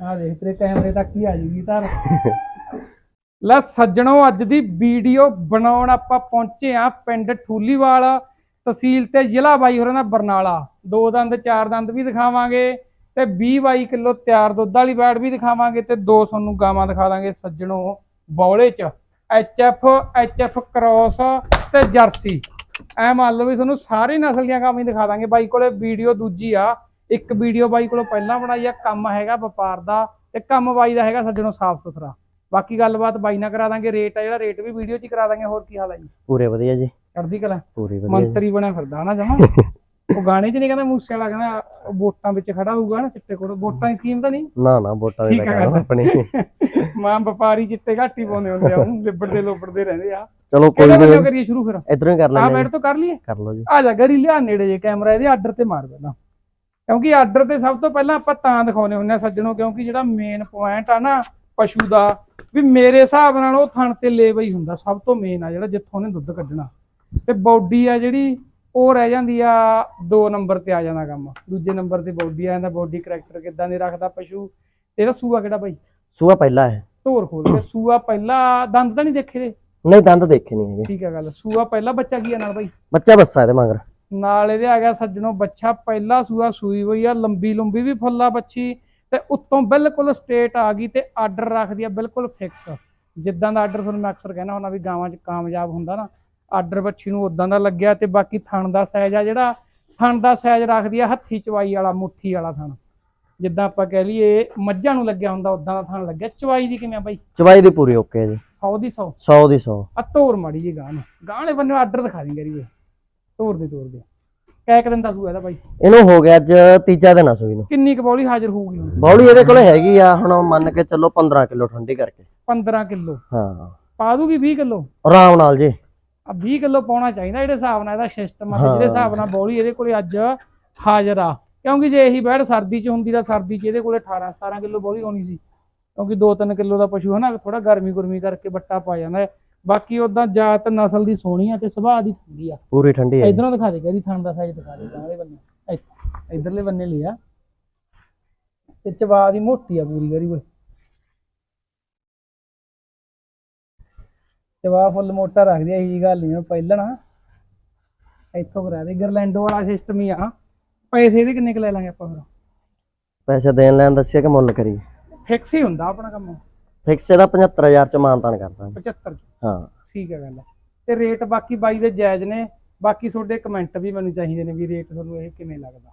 ਆ ਦੇਖ, ਤੇਰੇ ਕੈਮਰੇ ਤੱਕ ਹੀ ਆ ਜੂਗੀ ਧਰ। ਲੈ ਸੱਜਣੋ, ਅੱਜ ਦੀ ਵੀਡੀਓ ਬਣਾਉਣ ਆਪਾਂ ਪਹੁੰਚੇ ਆ ਪਿੰਡ ਠੂਲੀਵਾਲ, ਤਹਿਸੀਲ ਤੇ ਜ਼ਿਲ੍ਹਾ ਬਾਈ ਹੋਰਾਂ ਦਾ ਬਰਨਾਲਾ। ਦੋ ਦੰਦ, ਚਾਰ ਦੰਦ ਵੀ ਦਿਖਾਵਾਂਗੇ ਤੇ 20 22 ਕਿਲੋ ਤਿਆਰ ਦੁੱਧ ਵਾਲੀ ਬੈੜ ਵੀ ਦਿਖਾਵਾਂਗੇ ਤੇ ਦੋ ਤੁਹਾਨੂੰ ਗਾਵਾਂ ਦਿਖਾ ਦਾਂਗੇ ਸੱਜਣੋ ਬੌਲੇ ਚ। H F H F cross ਤੇ ਜਰਸੀ। ਐ ਮੰਨ ਲਓ ਵੀ ਤੁਹਾਨੂੰ ਸਾਰੀ ਨਸਲ ਦੀਆਂ ਗਾਵਾਂ ਹੀ ਦਿਖਾ ਦਾਂਗੇ। ਬਾਈ ਕੋਲੇ ਵੀਡੀਓ ਦੂਜੀ ਆ। ਇੱਕ ਵੀਡੀਓ ਬਾਈ ਕੋਲੋਂ ਪਹਿਲਾਂ ਬਣਾਈ ਆ ਕੰਮ ਹੈਗਾ ਵਪਾਰ ਦਾ ਤੇ ਕੰਮ ਬਾਈ ਦਾ ਹੈਗਾ ਸੱਜਣੋ ਸਾਫ਼ ਸੁਥਰਾ। ਬਾਕੀ ਗੱਲਬਾਤ ਬਾਈ ਨਾਲ ਕਰਾ ਦਾਂਗੇ ਰੇਟ ਆ ਜਿਹੜਾ ਰੇਟ ਵੀ ਵੀਡੀਓ 'ਚ ਹੀ ਕਰਾ ਦਾਂਗੇ ਹੋਰ ਕੀ ਹਾਲ ਹੈ ਜੀ? ਪੂਰੇ ਵਧੀਆ ਜੀ। ਚੜ੍ਹਦੀ ਕਲਾ? ਪੂਰੀ ਵਧੀਆ ਮੰਤਰੀ ਬਣਿਆ ਫਿਰਦਾ ਨਾ ਜਮਾ? ਉਹ ਗਾਣੇ 'ਚ ਨਹੀਂ ਕਹਿੰਦਾ ਮੂਸੇ ਵਾਲਾ ਕਹਿੰਦਾ ਵੋਟਾਂ ਵਿੱਚ ਖੜਾ ਹੋਊਗਾ ਨਾ ਚਿੱਟੇ ਕੋਲ। ਵੋਟਾਂ ਦੀ ਸਕੀਮ ਤਾਂ ਨਹੀਂ? ਨਾ ਨਾ ਵੋਟਾਂ ਦੇ ਆ ਤਾਂ। ਆਪਣੀ। ਮਾਂ ਵਪਾਰੀ ਚਿੱਟੇ ਘੱਟ ਹੀ ਪਾਉਂਦੇ ਹੁੰਦੇ ਆ ਉਹ ਲਿਬੜਦੇ ਲੋਬੜਦੇ ਰਹਿੰਦੇ ਆ। ਚਲੋ ਕੋਈ ਨਹੀਂ। ਕਰੀਏ ਸ਼ੁਰੂ ਫਿਰ? ਇਧਰੋਂ ਹੀ ਕਰ ਆ ਲੈਂਦੇ ਬੈਠ। ਤੋਂ ਕਰ ਲਈਏ? ਕਰ ਲਓ ਜੀ। ਆ ਜਾ ਗਰੀ ਲਿਆ ਨੇੜੇ ਜੇ ਕੈਮਰਾ ਇਹਦੇ ਆਰਡਰ ਤੇ ਮਾਰ ਪਹਿਲਾਂ ਕਿਉਂਕਿ ਆਰਡਰ ਤੇ ਸਭ ਤੋਂ ਪਹਿਲਾਂ ਆਪਾਂ ਤਾਂ ਦਿਖਾਉਨੇ ਹੁੰਦੇ ਆ ਸੱਜਣੋ ਕਿਉਂਕਿ ਜਿਹੜਾ ਮੇਨ ਪੁਆਇੰਟ ਆ ਨਾ ਪਸ਼ੂ ਦਾ ਵੀ ਮੇਰੇ ਹਿਸਾਬ ਨਾਲ ਉਹ ਥਣ ਤੇ ਲੇਵਾ ਹੀ ਹੁੰਦਾ ਸਭ ਤੋਂ ਮੇਨ ਆ ਜਿਹੜਾ ਜਿੱਥੋਂ ਉਹਨੇ ਦੁੱਧ ਕੱਢਣਾ। ਤੇ ਬਾਡੀ ਆ ਜਿਹੜੀ ਉਹ ਰਹਿ ਜਾਂਦੀ ਆ ਦੋ ਨੰਬਰ ਤੇ ਆ ਜਾਂਦਾ ਕੰਮ। ਦੂਜੇ ਨੰਬਰ ਤੇ ਬਾਡੀ ਆ ਜਾਂਦਾ ਬਾਡੀ ਕਰੈਕਟਰ ਕਿੱਦਾਂ ਦੇ ਰੱਖਦਾ ਪਸ਼ੂ ਇਹਦਾ ਸੂਆ ਕਿਹੜਾ ਬਾਈ? ਸੂਆ ਪਹਿਲਾ ਹੈ। ਢੋਰ ਖੋਲ ਕੇ ਸੂਆ ਪਹਿਲਾ ਦੰਦ ਤਾਂ ਨਹੀਂ ਦੇਖੇ ਦੇ ਨਹੀਂ ਦੰਦ ਦੇਖੇ ਨਹੀਂ ਹੈਗੇ। ਠੀਕ ਆ ਗੱਲ ਸੂਆ ਪਹਿਲਾ ਬੱਚਾ ਕੀ ਆ ਨਾਲ ਬਾਈ? ਬੱਚਾ ਬੱਸਾ ਇਹਦੇ ਮਗਰ। ਨਾਲ ਇਹਦੇ ਆ ਗਿਆ ਸੱਜਣੋ ਬੱਚਾ ਪਹਿਲਾ ਸੂਆ ਸੂਈ ਹੋਈ ਆ ਲੰਬੀ ਲੰਬੀ ਵੀ ਫੁੱਲਾ ਬੱਚੀ ਤੇ ਉੱਤੋਂ ਬਿਲਕੁਲ ਸਟੇਟ ਆ ਗਈ ਤੇ ਆਰਡਰ ਰੱਖਦੀ ਆ ਬਿਲਕੁਲ ਫਿਕਸ ਜਿੱਦਾਂ ਦਾ ਆਰਡਰ ਤੁਹਾਨੂੰ ਮੈਂ ਅਕਸਰ ਕਹਿਣਾ ਹੁੰਦਾ ਵੀ ਗਾਵਾਂ 'ਚ ਕਾਮਯਾਬ ਹੁੰਦਾ ਨਾ ਆਰਡਰ ਬੱਚੀ ਨੂੰ ਉਦਾਂ ਦਾ ਲੱਗਿਆ ਤੇ ਬਾਕੀ ਥਣ ਦਾ ਸਾਈਜ਼ ਆ ਜਿਹੜਾ ਥਣ ਦਾ ਸਾਈਜ਼ ਰੱਖਦੀ ਆ ਹੱਥੀ ਚਵਾਈ ਵਾਲਾ ਮੁੱਠੀ ਵਾਲਾ ਥਣ। ਜਿੱਦਾਂ ਆਪਾਂ ਕਹਿ ਲਈਏ ਮੱਝਾਂ ਨੂੰ ਲੱਗਿਆ ਹੁੰਦਾ ਉਦਾਂ ਦਾ ਥਣ ਲੱਗਿਆ। ਚਵਾਈ ਦੀ ਕਿਵੇਂ ਆ ਬਾਈ? ਚਵਾਈ ਦੀ ਪੂਰੀ ਓਕੇ ਜੀ। 100 ਦੀ 100 100 ਦੀ 100 ਆ ਧੋਰ ਮਾੜੀ ਜੀ ਗਾਂ ਨੂੰ। ਗਾਂ ਵਾਲੇ ਬੰਨੇ ਆਰਡਰ ਦਿਖਾ ਦੀ ਕਰੀਏ। ਧੋਰ ਦੇ ਤੋਰ ਦੇ। ਕਹਿ ਕਿ ਦਿਨ ਦਾ ਸੂਆ ਇਹਦਾ ਬਾਈ। ਇਹਨੂੰ ਹੋ ਗਿਆ ਅੱਜ ਤੀਜਾ ਦਿਨ ਆ ਸੂਈ ਨੂੰ। ਕਿੰਨੀ ਕੁ ਬੌਲੀ ਹਾਜ਼ਰ ਹੋਊਗੀ ਹੁਣ? ਬੌਲੀ ਇਹਦੇ ਕੋਲ ਹੈਗੀ ਆ ਹੁਣ ਮੰਨ ਕੇ ਚੱਲੋ 15 ਕਿਲੋ ਠੰਡੀ ਕਰਕੇ। 15 ਕਿਲੋ। ਹਾਂ। ਪਾ ਦੂਗੀ 20 ਕਿਲੋ? ਆਰਾਮ ਨਾਲ ਜੀ। ਆ 20 ਕਿਲੋ ਪਾਉਣਾ ਚਾਹੀਦਾ ਜਿਹੜੇ ਹਿਸਾਬ ਨਾਲ ਇਹਦਾ ਸਿਸਟਮ ਆ ਤੇ। ਜਿਹੜੇ ਹਿਸਾਬ ਨਾਲ ਬੌਲੀ ਇਹਦੇ ਕੋਲੇ ਅੱਜ ਹਾਜ਼ਰ ਆ। ਕਿਉਂਕਿ ਜੇ ਇਹੀ ਬੈੜ ਸਰਦੀ 'ਚ ਹੁੰਦੀ ਤਾਂ ਸਰਦੀ 'ਚ ਇਹਦੇ ਕੋਲੇ 18 17 ਕਿਲੋ ਬੌਲੀ ਹੋਣੀ ਸੀ। ਕਿਉਂਕਿ 2-3 ਕਿਲੋ ਦਾ ਪਸ਼ੂ ਹੈ ਨਾ ਥੋੜਾ ਗਰਮੀ ਗੁਰਮੀ ਕਰਕੇ ਬੱਟਾ ਪਾ ਜਾਂਦਾ ਹੈ। ਬਾਕੀ ਉਦਾਂ ਜਾਤ ਨਸਲ ਦੀ ਸੋਹਣੀ ਆ ਤੇ ਸੁਭਾਅ ਦੀ ਠੰਡੀ ਆ। ਪੂਰੀ ਠੰਡੀ ਹੈ। ਇਧਰੋਂ ਦਿਖਾ ਦੇ ਕਰੀ ਥਾਂ ਦਾ ਸਾਈਜ਼ ਦਿਖਾ ਦੇ ਗਾਂਲੇ ਬੰਨੇ। ਇੱਥੇ ਇਧਰਲੇ ਬੰਨੇ ਲਿਆ। ਤੇ ਚਵਾ ਦੀ ਮੋਟੀ ਆ ਪੂਰੀ ਕਰੀ ਓਏ ਚਵਾ ਫੁੱਲ ਮੋਟਾ ਰੱਖਦੀ ਆ ਇਹੀ ਗੱਲ ਨਹੀਂ ਪਹਿਲਾਂ ਇੱਥੋਂ ਕਰਾ ਦੇ ਗਰਲੈਂਡੋ ਵਾਲਾ ਸਿਸਟਮ ਹੀ ਆ। ਪੈਸੇ ਇਹਦੇ ਕਿੰਨੇ ਕੁ ਲੈ ਲਾਂਗੇ ਆਪਾਂ ਫਿਰ? ਪੈਸੇ ਦੇਣ ਲੈਣ ਦੱਸਿਆ ਕਿ ਮੁੱਲ ਕਰੀ ਫਿਕਸ ਹੀ ਹੁੰਦਾ ਆਪਣਾ ਕੰਮ। ਫਿਕਸ ਇਹਦਾ 75000 ਚ ਮਾਨਤਾਨ ਕਰਦਾ 75 ਚ? ਹਾਂ। ਠੀਕ ਹੈ ਗੱਲ ਤੇ ਰੇਟ ਬਾਕੀ ਬਾਈ ਦੇ ਜਾਇਜ਼ ਨੇ। ਬਾਕੀ ਤੁਹਾਡੇ ਕਮੈਂਟ ਵੀ ਮੈਨੂੰ ਚਾਹੀਦੇ ਨੇ ਵੀ ਰੇਟ ਤੁਹਾਨੂੰ ਇਹ ਕਿਵੇਂ ਲੱਗਦਾ।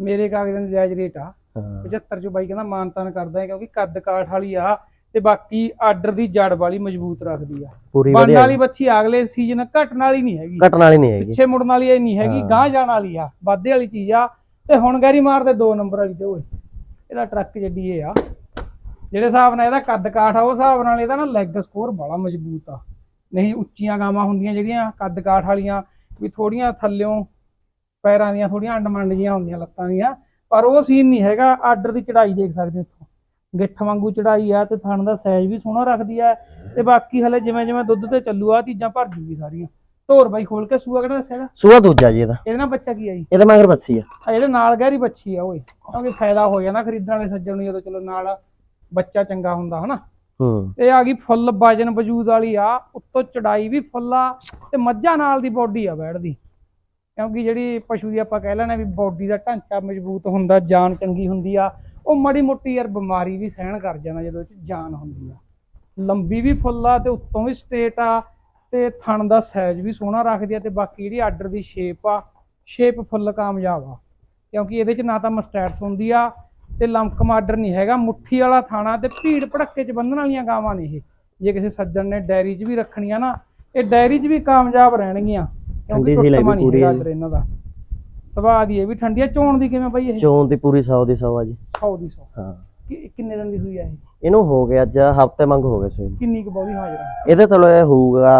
ਮੇਰੇ ਕਾਗਜ਼ਾਂ ਦੇ ਜਾਇਜ਼ ਰੇਟ ਆ। ਹਾਂ। 75 ਚ ਬਾਈ ਕਹਿੰਦਾ ਮਾਨਤਾਨ ਕਰਦਾ ਹੈ ਕਿਉਂਕਿ ਕੱਦ ਕਾਠ ਵਾਲੀ ਆ ਤੇ ਬਾਕੀ ਆਰਡਰ ਦੀ ਜੜ ਵਾਲੀ ਮਜ਼ਬੂਤ ਰੱਖਦੀ ਆ। ਪੂਰੀ ਬਣਨ ਵਾਲੀ ਬੱਚੀ ਅਗਲੇ ਸੀਜ਼ਨ ਘਟਣ ਵਾਲੀ ਨਹੀਂ ਹੈਗੀ। ਘਟਣ ਵਾਲੀ ਨਹੀਂ ਹੈਗੀ। ਪਿੱਛੇ ਮੁੜਨ ਵਾਲੀ ਇਹ ਨਹੀਂ ਹੈਗੀ। ਗਾਂ ਜਾਣ ਵਾਲੀ ਆ ਵਾਧੇ ਵਾਲੀ ਚੀਜ਼ ਆ। ਤੇ ਹੁਣ ਗੈਰੀ ਮਾਰਦੇ ਦੋ ਨੰਬਰ ਵਾਲੀ ਤੇ ਓਏ। ਇਹਦਾ ਟਰੱਕ ਜੱਡੀ ਇਹ ਆ। ਜਿਹੜੇ ਹਿਸਾਬ ਨਾਲ ਇਹਦਾ ਕੱਦ ਕਾਠ ਆ ਉਹ ਹਿਸਾਬ ਨਾਲ ਇਹਦਾ ਨਾ ਲੈਗ ਸਕੋਰ ਬੜਾ ਮਜ਼ਬੂਤ ਆ। ਨਹੀਂ ਉੱਚੀਆਂ ਗਾਵਾਂ ਹੁੰਦੀਆਂ ਜਿਹੜੀਆਂ ਕੱਦ ਕਾਠ ਵਾਲੀਆਂ ਵੀ ਥੋੜੀਆਂ ਥੱਲਿਓਂ ਪੈਰਾਂ ਦੀਆਂ ਥੋੜੀਆਂ ਅੰਡ-ਮੰਡ ਜੀਆਂ ਹੁੰਦੀਆਂ ਲੱਤਾਂ ਦੀਆਂ ਪਰ ਉਹ ਸੀਨ ਨਹੀਂ ਹੈਗਾ। ਆਰਡਰ ਦੀ ਚੜਾਈ ਦੇਖ ਸਕਦੇ ਹੋ ਇੱਥੋਂ। ਗਿੱਠ ਵਾਂਗੂ ਚੜਾਈ ਆ ਤੇ ਥਣ ਦਾ ਸਾਈਜ਼ ਵੀ ਸੋਹਣਾ ਰੱਖਦੀ ਆ ਤੇ ਬਾਕੀ ਹਲੇ ਜਿਵੇਂ ਜਿਵੇਂ ਦੁੱਧ ਤੇ ਚੱਲੂ ਆ ਚੀਜ਼ਾਂ ਭਰ ਜੂਗੀ ਸਾਰੀਆਂ। ਧੋਰ ਬਾਈ ਖੋਲ ਕੇ ਸੂਆ ਕਿਹੜਾ ਦੱਸਿਆਗਾ ਸੂਆ ਦੂਜਾ ਜੀ ਇਹਦਾ। ਇਹਦੇ ਨਾਲ ਬੱਚਾ ਕੀ ਆ ਜੀ? ਇਹਦੇ ਮਗਰ ਬੱਸੀ ਆ। ਆ ਇਹਦੇ ਨਾਲ ਗਹਿਰੀ ਬੱਚੀ ਆ ਓਏ। ਕਿਉਂਕਿ ਫਾਇਦਾ ਹੋ ਜਾਂਦਾ ਖਰੀਦਣ ਵਾਲੇ ਸੱਜਣ ਨੂੰ ਜਦੋਂ ਚਲੋ ਨਾਲ ਬੱਚਾ ਚੰਗਾ ਹੁੰਦਾ ਹਨਾ? ਹੂੰ। ਇਹ ਆ ਗਈ ਫੁੱਲ ਵਜਨ ਵਜੂਦ ਵਾਲੀ ਆ ਉੱਤੋਂ ਚੜਾਈ ਵੀ ਫੁੱਲ ਆ ਤੇ ਮੱਝਾਂ ਨਾਲ ਦੀ ਬੋਡੀ ਆ ਬੈਠਦੀ। ਕਿਉਂਕਿ ਜਿਹੜੀ ਪਸ਼ੂ ਦੀ ਆਪਾਂ ਕਹਿ ਲੈਣਾ ਵੀ ਬੋਡੀ ਦਾ ਢਾਂਚਾ ਮਜ਼ਬੂਤ ਹੁੰਦਾ ਜਾਨ ਚੰਗੀ ਹੁੰਦੀ ਆ ਉਹ ਮੜੀ ਮੋਟੀ ਯਾਰ ਬਿਮਾਰੀ ਵੀ ਸਹਿਣ ਕਰ ਜਾਂਦਾ ਜਦੋਂ ਚ ਜਾਨ ਹੁੰਦੀ ਆ। ਲੰਬੀ ਵੀ ਫੁੱਲ ਆ ਤੇ ਉੱਤੋਂ ਵੀ ਸਟੇਟ ਆ ਤੇ ਥਣ ਦਾ ਸਾਈਜ਼ ਵੀ ਸੋਹਣਾ ਰੱਖਦੀ ਆ ਤੇ ਬਾਕੀ ਜਿਹੜੀ ਆਰਡਰ ਦੀ ਸ਼ੇਪ ਆ ਸ਼ੇਪ ਫੁੱਲ ਕਾਮਯਾਬ ਆ। ਕਿਉਂਕਿ ਇਹਦੇ ਚ ਨਾ ਤਾਂ ਮਸਟੈਟਸ ਹੁੰਦੀ ਆ ਤੇ ਲੰਕਮ ਆਰਡਰ ਨਹੀਂ ਹੈਗਾ ਮੁੱਠੀ ਵਾਲਾ ਥਾਣਾ ਤੇ ਭੀੜ ਭੜੱਕੇ ਚ ਬੰਨਣ ਵਾਲੀਆਂ ਗਾਵਾਂ ਨੇ ਇਹ। ਜੇ ਕਿਸੇ ਸੱਜਣ ਨੇ ਡੈਰੀ 'ਚ ਵੀ ਰੱਖਣੀਆਂ ਨਾ ਇਹ ਡੈਰੀ 'ਚ ਵੀ ਕਾਮਯਾਬ ਰਹਿਣਗੀਆਂ ਕਿਉਂਕਿ ਟੁੱਟਵਾਂ ਨਹੀਂ ਹੈਗਾ ਇਹਨਾਂ ਦਾ। ਸੁਭਾਅ ਦੀ ਇਹ ਵੀ ਠੰਡੀ ਆ। ਚੋਣ ਦੀ ਕਿਵੇਂ ਬਈ ਇਹ? ਚੋਣ ਦੀ ਪੂਰੀ 100 ਦੀ 100 ਆ ਜੀ। 100 ਦੀ 100 ਹਾਂ। ਕਿੰਨੇ ਦਿਨ ਦੀ ਹੋਈ ਆ ਇਹ? ਇਹਨੂੰ ਹੋ ਗਿਆ ਅੱਜ ਹਫ਼ਤੇ ਮੰਗ ਹੋ ਗਏ ਸੂਈ। ਕਿੰਨੀ ਕੁ ਬੌਲੀ ਹਾਜ਼ਰ ਇਹਦੇ ਥੱਲੇ ਹੋਊਗਾ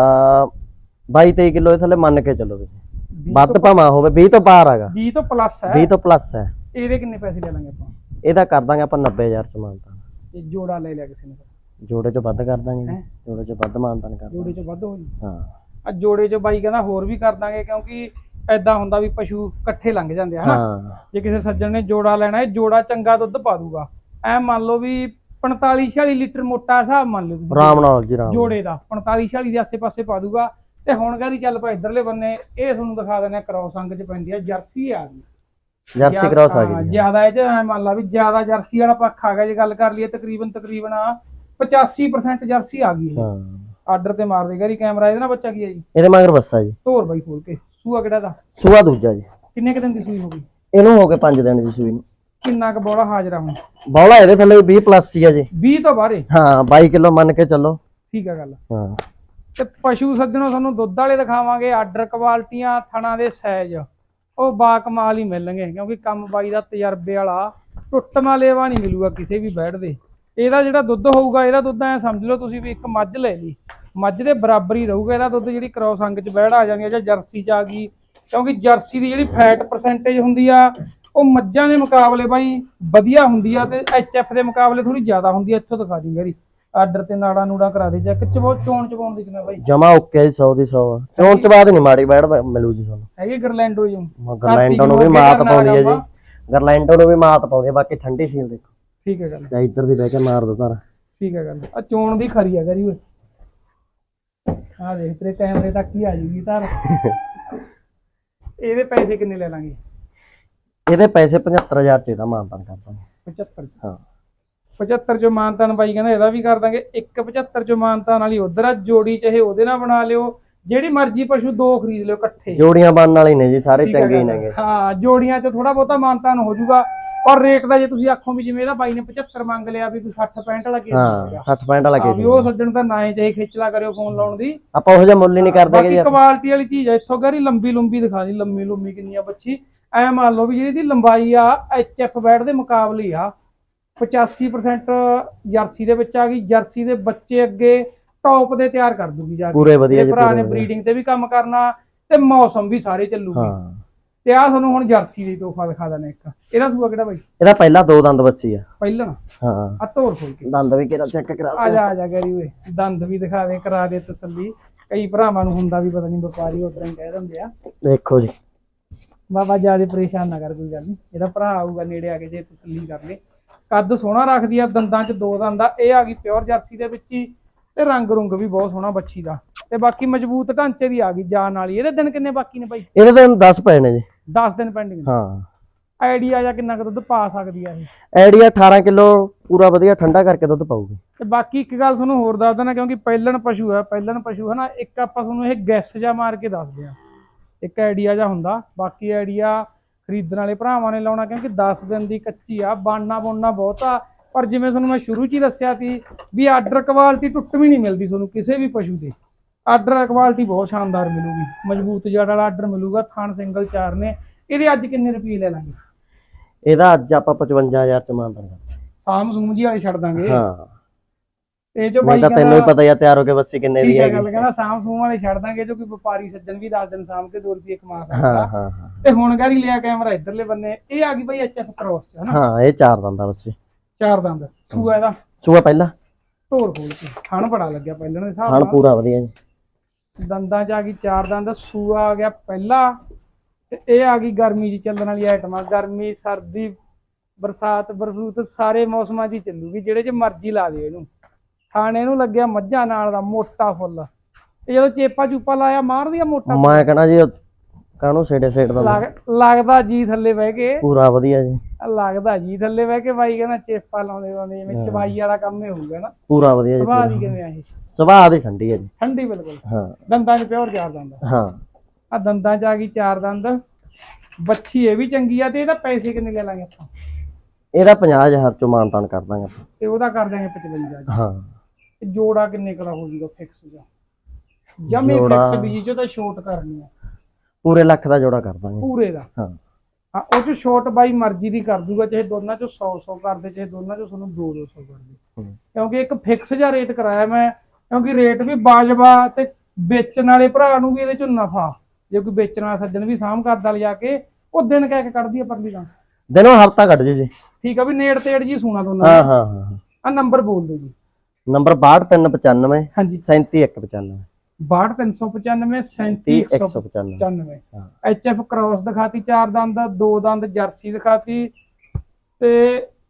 22 23 ਕਿਲੋ ਇਹ ਥੱਲੇ ਮੰਨ ਕੇ ਚੱਲੋ ਤੁਸੀਂ। 20 ਵੱਧ ਭਾਵਾਂ ਹੋਵੇ 20 ਤੋਂ ਪਾਰ ਹੈਗਾ। 20 ਤੋਂ ਪਲੱਸ ਹੈ। 20 ਤੋਂ ਪਲੱਸ ਹੈ। ਇਹਦੇ ਕਿੰਨੇ ਪੈਸੇ ਲੈ ਲਾਂਗੇ ਆਪਾਂ? ਇਹਦਾ ਕਰ ਦਾਂਗੇ ਆਪਾਂ 90000 ਚ ਮਾਨਤਾਨ ਇਹ ਜੋੜਾ ਲੈ ਲਿਆ ਕਿਸੇ ਨੇ ਫਿਰ। ਜੋੜੇ ਚ ਵੱਧ ਕਰ ਦਾਂਗੇ ਜੀ। ਹੈਂ? ਜੋੜੇ ਚ ਵੱਧ ਮਾਨਤਾਨ ਕਰ ਜੋੜੇ 'ਚ ਵੱਧ ਹੋ ਜੂ ਹਾਂ ਆ ਜੋੜੇ 'ਚ ਬਾਈ ਕਹਿੰਦਾ ਹੋਰ ਵੀ ਕਰ ਦਾਂਗੇ ਕਿਉਂਕਿ ਐਦਾਂ ਹੁੰਦਾ ਵੀ ਪਸ਼ੂ ਇਕੱਠੇ ਲੰਘ ਜਾਂਦੇ ਆ ਹਨਾ ਹਾਂ ਜੇ ਕਿਸੇ ਸੱਜਣ ਨੇ ਜੋੜਾ ਲੈਣਾ ਹੈ ਜੋੜਾ ਚੰਗਾ ਦੁੱਧ ਪਾ ਦੂਗਾ ਐ ਮੰਨ ਲਓ ਵੀ 45 46 ਲੀਟਰ ਮੋਟਾ ਹਿਸਾਬ ਮੰਨ ਲਓ ਤੁਸੀਂ। ਆਰਾਮ ਨਾਲ ਜੀ ਆਰਾਮ ਨਾਲ। ਜੋੜੇ ਦਾ 45 46 ਦੇ ਆਸੇ-ਪਾਸੇ ਪਾ ਦੂਗਾ ਤੇ ਹੁਣ ਕਹਿੰਦੀ ਚੱਲ ਪਾ ਇਧਰਲੇ ਬੰਨੇ ਇਹ ਤੁਹਾਨੂੰ ਦਿਖਾ ਦਿੰਦੇ ਆ ਕਰੌਸ ਅੰਗ ਚ ਪੈਂਦੀ ਆ ਜਰਸੀ ਆ ਗਈ ਜਰਸੀ ਕ੍ਰਾਸ ਆ ਗਈ। ਜ਼ਿਆਦਾ ਇਹ ਚ ਐਂ ਮੰਨ ਲਾ ਵੀ ਜ਼ਿਆਦਾ ਜਰਸੀ ਵਾਲਾ ਪੱਖ ਆ ਗਿਆ ਜੇ ਗੱਲ ਕਰ ਲਈਏ ਤਕਰੀਬਨ ਤਕਰੀਬਨ 85% ਜਰਸੀ ਆ ਗਈ ਹਾਂ। ਆਰਡਰ ਤੇ ਮਾਰ ਦੇਗਾ ਜੀ ਕੈਮਰਾ ਇਹਦੇ ਨਾਲ ਬੱਚਾ ਕੀ ਹੈ ਜੀ? ਇਹਦੇ ਮਗਰ ਬੱਸਾ ਜੀ। ਧੋਰ ਬਾਈ ਖੋਲ ਕੇ। ਸੂਆ ਕਿਹੜਾ ਦਾ? ਸੂਆ ਦੂਜਾ ਜੀ। ਕਿੰਨੇ ਕੁ ਦਿਨ ਦੀ ਸੂਈ ਹੋ ਗਈ? ਇਹਨੂੰ ਹੋ ਗਏ 5 ਦਿਨ ਦੀ ਸੂਈ। ਨੂੰ ਕਿੰਨਾ ਕੁ ਬੋਲਾ ਹਾਜ਼ਰਾ ਹੁਣ? ਬੌਲਾ ਇਹਦੇ ਥੱਲੇ 20 ਪਲੱਸ ਹੀ ਆ ਜੀ। 20 ਤੋਂ ਬਾਹਰੇ? ਹਾਂ 22 ਕਿਲੋ ਮੰਨ ਕੇ ਚੱਲੋ। ਠੀਕ ਆ ਗੱਲ। ਹਾਂ। ਤੇ ਪਸ਼ੂ ਸੱਜਣੋਂ ਤੁਹਾਨੂੰ ਦੁੱਧ ਵਾਲੇ ਦਿਖਾਵਾਂਗੇ। ਆਰਡਰ ਕੁਆਲਟੀਆਂ ਥਣਾ ਦੇ ਸਾਈਜ਼ ਉਹ ਬਾ ਕਮਾਲ ਹੀ ਮਿਲਣਗੇ, ਕਿਉਂਕਿ ਕੰਮ ਬਾਈ ਦਾ ਤਜਰਬੇ ਵਾਲਾ ਟੁੱਟਮਾ ਲੇਵਾ ਨਹੀਂ ਮਿਲੂਗਾ ਕਿਸੇ ਵੀ ਬੈਡ ਦੇ। ਇਹਦਾ ਜਿਹੜਾ ਦੁੱਧ ਹੋਊਗਾ, ਇਹਦਾ ਦੁੱਧ ਐ ਸਮਝ ਲਓ ਤੁਸੀਂ ਵੀ ਇੱਕ ਮੱਝ ਲੈ ਲਈ। ਮੱਝ ਦੇ ਬਰਾਬਰ ਹੀ ਰਹੂਗਾ, ਇਹਦਾ ਦੁੱਧ ਜਿਹੜੀ ਕ੍ਰੋਸ ਅੰਗ ਚ ਬੈੜ ਆ ਜਾਂਦੀ ਆ ਜਾਂ ਜਰਸੀ ਚ ਆ ਗਈ, ਕਿਉਂਕਿ ਜਰਸੀ ਦੀ ਜਿਹੜੀ ਫੈਟ ਪਰਸੈਂਟੇਜ ਹੁੰਦੀ ਆ, ਉਹ ਮੱਝਾਂ ਦੇ ਮੁਕਾਬਲੇ ਬਾਈ ਵਧੀਆ ਹੁੰਦੀ ਆ ਤੇ ਐਚਐਫ ਦੇ ਮੁਕਾਬਲੇ ਥੋੜੀ ਜ਼ਿਆਦਾ ਹੁੰਦੀ ਆ, ਇੱਥੋਂ ਦਿਖਾ ਦੀ ਗਰੀ ਆਰਡਰ ਤੇ ਨਾੜਾ ਨੂੜਾ ਕਰਾ ਦੇ ਚੈੱਕ ਚ ਬਹੁਤ ਚੋਣ ਚਪਾਉਣ ਦੀ ਕਿਵੇਂ ਬਾਈ? ਜਮਾ ਓਕੇ ਜੀ 100 ਦੀ 100 ਚੋਣ ਚ ਬਾਅਦ ਨਹੀਂ ਮਾੜੀ ਬੈੜ ਮਿਲੂ ਜੀ ਤੁਹਾਨੂੰ। ਹੈਗੇ ਗਰਲੈਂਡੋ ਜੀ? ਗਰਲੈਂਡੋ ਨੂੰ ਵੀ ਮਾਤ ਪਾਉਂਦੀ ਹੈ ਜੀ। ਗਰਲੈਂਡੋ ਨੂੰ ਵੀ ਮਾਤ ਪਾਉਂਦੀ ਹੈ ਬਾਕੀ ਠੰਡੀ ਸੀਲ ਦੇਖੋ। ਠੀਕ ਹੈ ਗੱਲ। ਜਾਂ ਇੱਧਰ ਦੀ ਬਹਿ ਕੇ ਮਾਰ ਦੋ ਧਾਰ। ਠੀਕ ਹੈ ਗੱਲ। ਆ ਚੋਣ ਦੀ ਖਰੀ ਗਰੀ ਓਏ। ਆ ਦੇਖ ਤੇਰੇ ਕੈਮਰੇ ਤੱਕ ਹੀ ਆ ਜੂਗੀ ਧਰ। ਇਹਦੇ ਪੈਸੇ ਕਿੰਨੇ ਲੈ ਲਾਂਗੇ? ਇਹਦੇ ਪੈਸੇ 75000 ਚ ਇਹਦਾ ਮਾਨਤਾਨ ਕਰ ਦਾਂਗੇ। 75 ਹਾਂ। 75 ਚੋਂ ਮਾਨਤਾਨ ਬਾਈ ਕਹਿੰਦਾ ਇਹਦਾ ਵੀ ਕਰ ਦਾਂਗੇ। ਇੱਕ 75 ਚੋਂ ਮਾਨਤਾਨ ਵਾਲੀ ਉਧਰ ਆ ਜੋੜੀ ਚਾਹੇ ਉਹਦੇ ਨਾਲ ਬਣਾ ਲਿਓ ਜਿਹੜੀ ਮਰਜ਼ੀ ਪਸ਼ੂ ਦੋ ਖਰੀਦ ਲਿਓ ਇਕੱਠੇ। ਜੋੜੀਆਂ ਬਣਨ ਵਾਲੇ ਨੇ ਜੀ ਸਾਰੇ ਚੰਗੇ। ਨੇਗੇ। ਹਾਂ ਜੋੜੀਆਂ 'ਚ ਥੋੜਾ ਬਹੁਤਾ ਮਾਨਤਾਨ ਹੋ ਜਾਊਗਾ। ਔਰ ਰੇਟ ਦਾ ਜੇ ਤੁਸੀਂ ਆਖੋ ਵੀ ਜਿਵੇਂ ਇਹਦਾ ਬਾਈ ਨੇ 75 ਮੰਗ ਲਿਆ ਵੀ ਕੋਈ 60 65 ਵਾਲਾ ਕੇਸ ਹਾਂ 60 65 ਵਾਲਾ ਹਾਂ ਵੀ ਕੇਸ ਉਹ ਸੱਜਣ ਤਾਂ ਨਾ ਹੀ ਚਾਹੇ ਖਿੱਚਲਾ ਕਰਿਓ ਫੋਨ ਲਾਉਣ ਦੀ। ਆਪਾਂ ਉਹ ਜਿਹਾ ਮੁੱਲ ਹੀ ਨਹੀਂ ਕਰਦੇ ਬਾਕੀ ਜੀ ਕੁਆਲਿਟੀ ਵਾਲੀ ਚੀਜ਼ ਆ ਇੱਥੋਂ ਕਰੀ ਲੰਬੀ ਲੰਬੀ ਦਿਖਾ ਦੀ ਲੰਮੀ ਲੰਮੀ ਕਿੰਨੀ ਆ ਬੱਚੀ। ਐ ਮੰਨ ਲਓ ਵੀ ਜਿਹੜੀ ਦੀ ਲੰਬਾਈ ਆ ਐਚਐਫ ਬੈਡ ਦੇ ਮੁਕਾਬਲੇ ਆ 85% ਜਰਸੀ ਦੇ ਵਿੱਚ ਆ ਗਈ। ਜਰਸੀ ਦੇ ਬੱਚੇ ਅੱਗੇ ਟੌਪ ਦੇ ਤਿਆਰ ਕਰ ਦੂਗੀ ਜਾ ਕੇ। ਪੂਰੇ ਵਧੀਆ ਇਹ ਜੀ ਭਰਾ ਨੇ। ਬਰੀਡਿੰਗ ਤੇ ਵੀ ਕੰਮ ਕਰਨਾ ਤੇ ਮੌਸਮ ਵੀ ਸਾਰੇ ਚੱਲੂਗੀ। ਹਾਂ। ਤੇ ਆ ਤੁਹਾਨੂੰ ਹੁਣ ਜਰਸੀ ਦੀ ਤੋਹਫਾ ਦਿਖਾ ਦਣਾ ਇੱਕ। ਇਹਦਾ ਸੂਆ ਕਿਹੜਾ ਬਾਈ? ਇਹਦਾ ਪਹਿਲਾ ਦੋ ਦੰਦ ਬੱਸੀ ਆ। ਪਹਿਲਾਂ ਹਾਂ। ਆ ਤੋੜ ਖੋਲ ਕੇ। ਦੰਦ ਵੀ ਕਿਹੜਾ ਚੈੱਕ ਕਰਾ ਆ ਜਾ ਆ ਜਾ ਕਰੀ ਓਏ। ਦੰਦ ਵੀ ਦਿਖਾ ਦੇ ਕਰਾ ਦੇ ਤਸੱਲੀ। ਕਈ ਭਰਾਵਾਂ ਨੂੰ ਹੁੰਦਾ ਵੀ ਪਤਾ ਨਹੀਂ ਵਪਾਰੀ ਉਧਰ ਹੀ ਕਹਿ ਦਿੰਦੇ ਆ। ਦੇਖੋ ਜੀ। ਬਾਬਾ ਜ਼ਿਆਦਾ ਪਰੇਸ਼ਾਨ ਨਾ ਕਰ ਕੋਈ ਗੱਲ ਨਹੀਂ ਇਹਦਾ ਭਰਾ ਆਊਗਾ ਨੇੜੇ ਆ ਕੇ ਜੇ ਤਸੱਲੀ ਕਰ ਲੇ। ਕੱਦ ਸੋਹਣਾ ਰੱਖਦੀ ਆ ਦੰਦਾਂ 'ਚ ਦੋ ਦੰਦ ਆ ਇਹ ਆ ਗਈ ਪਿਓਰ ਜਰਸੀ ਦੇ ਵਿੱਚ ਹੀ ਤੇ ਰੰਗ ਰੁੰਗ ਵੀ ਬਹੁਤ ਸੋਹਣਾ ਬੱਚੀ ਦਾ। ਤੇ ਬਾਕੀ ਮਜ਼ਬੂਤ ਢਾਂਚੇ ਦੀ ਆ ਗਈ ਜਾਨ ਵਾਲੀ। ਇਹਦੇ ਦਿਨ ਕਿੰਨੇ ਬਾਕੀ ਨੇ ਬਾਈ? ਇਹਦੇ ਤਾਂ 10 ਪਏ ਨੇ ਜੀ। 10 ਦਿਨ ਪੈਂਡਿੰਗ ਹਾਂ। ਆਈਡੀਆ ਜਾਂ ਕਿੰਨਾ ਕੁ ਦੁੱਧ ਪਾ ਸਕਦੀ ਆ ਇਹ? ਐਡੀਆ 18 ਕਿਲੋ ਪੂਰਾ ਵਧੀਆ ਠੰਡਾ ਕਰਕੇ ਦੁੱਧ ਪਾਊਗੀ। ਤੇ ਬਾਕੀ ਇੱਕ ਗੱਲ ਤੁਹਾਨੂੰ ਹੋਰ ਦੱਸ ਦੇਣਾ ਕਿਉਂਕਿ ਪਹਿਲਣ ਪਸ਼ੂ ਹੈ ਪਹਿਲਣ ਪਸ਼ੂ ਹੈ ਨਾ ਇੱਕ ਆਪਾਂ ਤੁਹਾਨੂੰ ਇਹ ਗੈਸ ਜਾਂ ਮਾਰ ਕੇ ਦੱਸਦੇ ਆ। ਇੱਕ ਆਈਡੀਆ ਜਾਂ ਹੁੰਦਾ ਬਾਕੀ ਆਈਡੀਆ ਖਰੀਦਣ ਵਾਲੇ ਭਰਾਵਾਂ ਨੇ ਲਾਉਣਾ ਕਿਉਂਕਿ 10 ਦਿਨ ਦੀ ਕੱਚੀ ਆ ਬਾਣਾ ਬੁਣਨਾ ਬਹੁਤ ਆ। ਪਰ ਜਿਵੇਂ ਤੁਹਾਨੂੰ ਮੈਂ ਸ਼ੁਰੂ 'ਚ ਹੀ ਦੱਸਿਆ ਸੀ ਵੀ ਆਰਡਰ ਕੁਆਲਿਟੀ ਟੁੱਟ ਵੀ ਨਹੀਂ ਮਿਲਦੀ ਤੁਹਾਨੂੰ ਕਿਸੇ ਵੀ ਪਸ਼ੂ ਦੇ। ਆਰਡਰ ਕੁਆਲਿਟੀ ਬਹੁਤ ਸ਼ਾਨਦਾਰ ਮਿਲੂਗੀ। ਮਜ਼ਬੂਤ ਜੜ ਵਾਲਾ ਆਰਡਰ ਮਿਲੂਗਾ ਥਾਣ ਸਿੰਗਲ ਚਾਰ ਨੇ। ਇਹਦੇ ਅੱਜ ਕਿੰਨੇ ਰੁਪਏ ਲੈ ਲਾਂਗੇ? ਇਹਦਾ ਅੱਜ ਆਪਾਂ 55000 ਚ ਮਾਨਤਾਨ ਕਰਦੇ ਸਾਮ ਸੂਮ ਜੀ ਵਾਲੇ ਛੱਡ ਦਾਂਗੇ। ਹਾਂ। ਇਹ ਜੋ ਨਹੀਂ ਬਾਈ ਤਾਂ ਤੈਨੂੰ ਹੀ ਪਤਾ ਆ ਤਿਆਰ ਹੋ ਕੇ ਬੱਸੀ ਕਿੰਨੇ ਠੀਕ ਦੀ ਹੈ ਹੈਗੀ। ਗੱਲ ਕਹਿੰਦਾ ਸਾਮ ਸੂਮ ਵਾਲੇ ਛੱਡ ਦਾਂਗੇ ਜੋ ਕੋਈ ਵਪਾਰੀ ਸੱਜਣ ਵੀ 10 ਦਿਨ ਸਾਮ ਕੇ 2 ਰੁਪਏ ਕਮਾ ਹਾਂ ਸਕਦਾ ਹਾਂ ਹਾਂ। ਤੇ ਹੁਣ ਗਾੜੀ ਲਿਆ ਕੈਮਰਾ ਇਧਰਲੇ ਬੰਨੇ ਇਹ ਆ ਗਈ ਬਈ ਐਚਐਫ ਕ੍ਰੋਸ ਚ ਹਨਾ? ਹਾਂ ਇਹ ਚਾਰ ਦੰਦਾ ਬੱਸੀ। ਚਾਰ ਦੰਦ ਸੂਆ ਇਹਦਾ। ਸੂਆ ਪਹਿਲਾ? ਢੋਰ ਖੋਲ ਕੇ ਖਾਣ ਬੜਾ ਲੱਗਿਆ ਪਹਿਲਾਂ ਦੇ ਹਿਸਾਬ ਖਾਣ ਨਾਲ। ਪੂਰਾ ਵਧੀਆ ਜੀ। ਦੰਦਾਂ ਚ ਆ ਗਈ ਚਾਰ ਦੰਦ ਸੂਆ ਆ ਗਿਆ ਪਹਿਲਾ। ਤੇ ਇਹ ਆ ਗਈ ਗਰਮੀ 'ਚ ਚੱਲਣ ਵਾਲੀ ਆਈਟਮ ਗਰਮੀ ਸਰਦੀ ਬਰਸਾਤ ਬਰਸੂਤ ਸਾਰੇ ਮੌਸਮਾਂ 'ਚ ਹੀ ਚੱਲੂਗੀ ਜਿਹੜੇ 'ਚ ਮਰਜ਼ੀ ਲਾ ਦਿਓ ਇਹਨੂੰ। ਥਾਣੇ ਨੂੰ ਲੱਗਿਆ ਮੱਝਾਂ ਨਾਲ ਦਾ ਮੋਟਾ ਫੁੱਲ। ਇਹ ਜਦੋਂ ਚੇਪਾ ਚੂਪਾ ਲਾਇਆ ਮਾਰਦੀ ਆ ਮੋਟਾ ਮੈਂ ਕਹਣਾ ਜੀ ਕਾਹਨੂੰ ਸੇਡੇ ਸੇਡ ਦਾ ਲੱਗ- ਲੱਗਦਾ ਜੀ ਥੱਲੇ ਬਹਿ ਕੇ। ਪੂਰਾ ਵਧੀਆ ਜੀ। ਲੱਗਦਾ ਜੀ ਥੱਲੇ ਬਹਿ ਕੇ ਬਾਈ ਕਹਿੰਦਾ ਚੇਪਾ ਲਾਉਂਦੇ ਲਾਉਂਦੇ ਜਿਵੇਂ ਚਵਾਈ ਵਾਲਾ ਕੰਮ ਹੀ ਹੋਊਗਾ ਨਾ। ਪੂਰਾ ਵਧੀਆ ਜੀ ਸੁਭਾਅ। ਦੀ ਕਿਵੇਂ ਆ ਇਹ? ਸੁਭਾਅ ਦੀ ਠੰਡੀ ਹੈ ਜੀ। ਠੰਡੀ ਬਿਲਕੁਲ। ਹਾਂ। ਦੰਦਾਂ 'ਚ ਪਿਓਰ ਚਾਰ ਦੰਦ। ਹਾਂ। ਆ ਦੰਦਾਂ 'ਚ ਆ ਗਈ ਚਾਰ ਦੰਦ। ਬੱਚੀ ਇਹ ਵੀ ਚੰਗੀ ਆ ਤੇ ਇਹਦਾ ਪੈਸੇ ਕਿੰਨੇ ਲੈ ਲਾਂਗੇ ਆਪਾਂ? ਇਹਦਾ 50000 ਚੋਂ ਮਾਨਤਾਨ ਕਰ ਦਾਂਗੇ ਆਪਾਂ। ਤੇ ਉਹਦਾ ਕਰ ਦਾਂਗੇ 55 ਜੀ ਹਾਂ। ਤੇ ਜੋੜਾ ਕਿੰਨੇ ਕਰਾ ਹੋ ਜੂਗਾ ਫਿਕਸ ਜਾ ਜਮੇ ਜੋੜਾ- ਫਿਕਸ ਵੀ ਜੋ ਤਾਂ ਸ਼ੋਟ ਕਰਨੀ ਆ। ਪੂਰੇ ਲੱਖ ਦਾ ਜੋੜਾ ਕਰ ਦਾਂਗੇ। ਪੂਰੇ ਦਾ? ਹਾਂ। ਹਾਂ ਉਹ ਚ ਸ਼ੋਟ ਬਾਈ ਮਰਜ਼ੀ ਦੀ ਕਰ ਦੂਗਾ ਚਾਹੇ ਦੋਨਾਂ ਚੋਂ 100 100 ਕਰਦੇ ਚਾਹੇ ਦੋਨਾਂ ਚੋਂ ਤੁਹਾਨੂੰ 2 200 ਕਰਦੇ ਹੂੰ। ਕਿਉਂਕਿ ਇੱਕ ਫਿਕਸ ਜਿਹਾ ਰੇਟ ਕਰਾਇਆ ਮੈਂ ਕਿਉਂਕਿ ਰੇਟ ਵੀ ਬਾਜਵਾ ਤੇ ਵੇਚਣ ਵਾਲੇ ਭਰਾ ਨੂੰ ਵੀ ਇਹਦੇ ਚੋਂ ਨਫਾ। ਜੇ ਕੋਈ ਵੇਚਣ ਵਾਲਾ ਸੱਜਣ ਵੀ ਸਾਂਭ ਕਰਦਾ ਲਿਜਾ ਕੇ ਉਹ ਦਿਨ ਕਹਿ ਕੇ ਕੱਢਦੀ ਆ ਪਰਲੀ ਤਾਂ ਦਿਨੋਂ ਹਫਤਾ ਕੱਢ ਜੋ ਜੀ। ਠੀਕ ਆ ਵੀ ਨੇੜ ਤੇੜ ਜੀ ਸੁਣਾ ਦੋਨਾਂ ਹਾਂ ਦਾ। ਹਾਂ ਹਾਂ ਆ ਨੰਬਰ ਬੋਲ ਦਿਓ ਜੀ। ਨੰਬਰ 6295 ਹਾਂਜੀ। 37195 62395 37195 195 ਹਾਂ। ਐਚਐਫ ਕ੍ਰਾਸ ਦਿਖਾਤੀ ਚਾਰ ਦੰਦ ਦੋ ਦੰਦ ਜਰਸੀ ਦਿਖਾਤੀ ਤੇ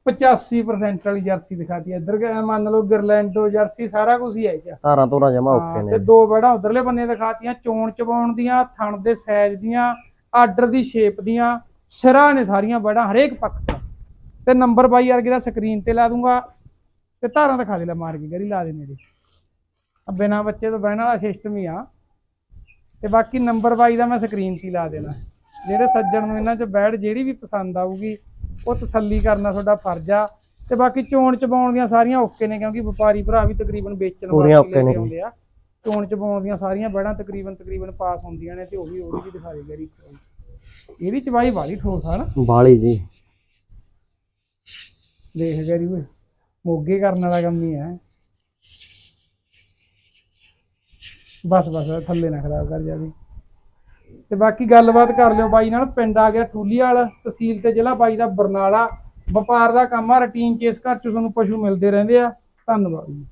85% ਵਾਲੀ ਜਰਸੀ ਦਿਖਾਤੀ। ਇੱਧਰ ਮੰਨ ਲਓ ਗਰਲੈਂਡੋ ਜਰਸੀ ਸਾਰਾ ਕੁਝ ਹੀ ਹੈ 'ਚ। ਧਾਰਾਂ ਧੋਰਾਂ ਜਮਾ ਓਕੇ ਤੇ ਨੇ ਦੋ ਬੜਾ ਉਧਰਲੇ ਬੰਨੇ ਦਿਖਾਤੀਆਂ ਚੋਣ ਚਬਾਉਣ ਦੀਆਂ ਥਣ ਦੇ ਸਾਈਜ਼ ਦੀਆਂ ਆਰਡਰ ਦੀ ਸ਼ੇਪ ਦੀਆਂ ਸਿਰਾਂ ਨੇ ਸਾਰੀਆਂ ਬੜਾ ਹਰੇਕ ਪੱਖ ਤੋਂ। ਤੇ ਨੰਬਰ ਬਾਈ ਵਰਗੇ ਦਾ ਸਕਰੀਨ ਤੇ ਲਾ ਦੂੰਗਾ। ਤੇ ਧਾਰਾਂ ਦਿਖਾ ਦੇ ਲੈ ਮਾਰ ਕੇ ਗਰੀ ਲਾ ਦੇ ਨੇੜੇ ਆ ਬਿਨਾ ਬੱਚੇ ਤੋਂ ਬਹਿਣ ਵਾਲਾ ਸਿਸਟਮ ਹੀ ਆ। ਤੇ ਬਾਕੀ ਨੰਬਰ ਬਾਈ ਦਾ ਮੈਂ ਸਕਰੀਨ 'ਤੇ ਲਾ ਦੇਣਾ। ਜਿਹੜੇ ਸੱਜਣ ਨੂੰ ਇਹਨਾਂ 'ਚ ਬੈੜ ਜਿਹੜੀ ਵੀ ਪਸੰਦ ਆਊਗੀ ਉਹ ਤਸੱਲੀ ਕਰਨਾ ਤੁਹਾਡਾ ਫਰਜ਼ ਆ। ਤੇ ਬਾਕੀ ਚੋਣ ਚਬਾਉਣ ਦੀਆਂ ਸਾਰੀਆਂ ਓਕੇ ਨੇ ਕਿਉਂਕਿ ਵਪਾਰੀ ਭਰਾ ਵੀ ਤਕਰੀਬਨ ਵੇਚਣ ਵਾਸਤੇ ਲੈ। ਆਉਂਦੇ ਆ। ਚੋਣ ਚਬਾਉਣ ਦੀਆਂ ਸਾਰੀਆਂ ਬੈੜਾਂ ਤਕਰੀਬਨ ਤਕਰੀਬਨ ਪਾਸ ਹੁੰਦੀਆਂ ਨੇ ਤੇ ਉਹ ਵੀ ਉਹਦੀ ਵੀ ਦਿਖਾ ਦੇ ਗਰੀ। ਇਹਦੀ ਚਬਾਈ ਵਾਲੀ ਠੋਸ ਆ ਨਾ। ਬਾਲੀ ਜੀ। ਦੇਖ ਗਰੀ ਓਏ। ਮੋਗੇ ਕਰਨ ਵਾਲਾ ਕੰਮ ਹੀ ਹੈ। ਬਸ ਬਸ, ਥੱਲੇ ਨਾ ਖਰਾਬ ਕਰ ਜਾਵੇ। ਤੇ ਬਾਕੀ ਗੱਲਬਾਤ ਕਰ ਲਿਓ ਬਾਈ ਨਾਲ। ਪਿੰਡ ਆ ਗਿਆ ਠੂਲੀ ਵਾਲਾ ਤਹਿਸੀਲ ਤੇ ਜ਼ਿਲ੍ਹਾ ਬਾਈ ਦਾ ਬਰਨਾਲਾ। ਵਪਾਰ ਦਾ ਕੰਮ ਆ, ਰੂਟੀਨ ਚ ਇਸ ਘਰ ਚ ਤੁਹਾਨੂੰ ਪਸ਼ੂ ਮਿਲਦੇ ਰਹਿੰਦੇ ਆ। ਧੰਨਵਾਦ ਜੀ।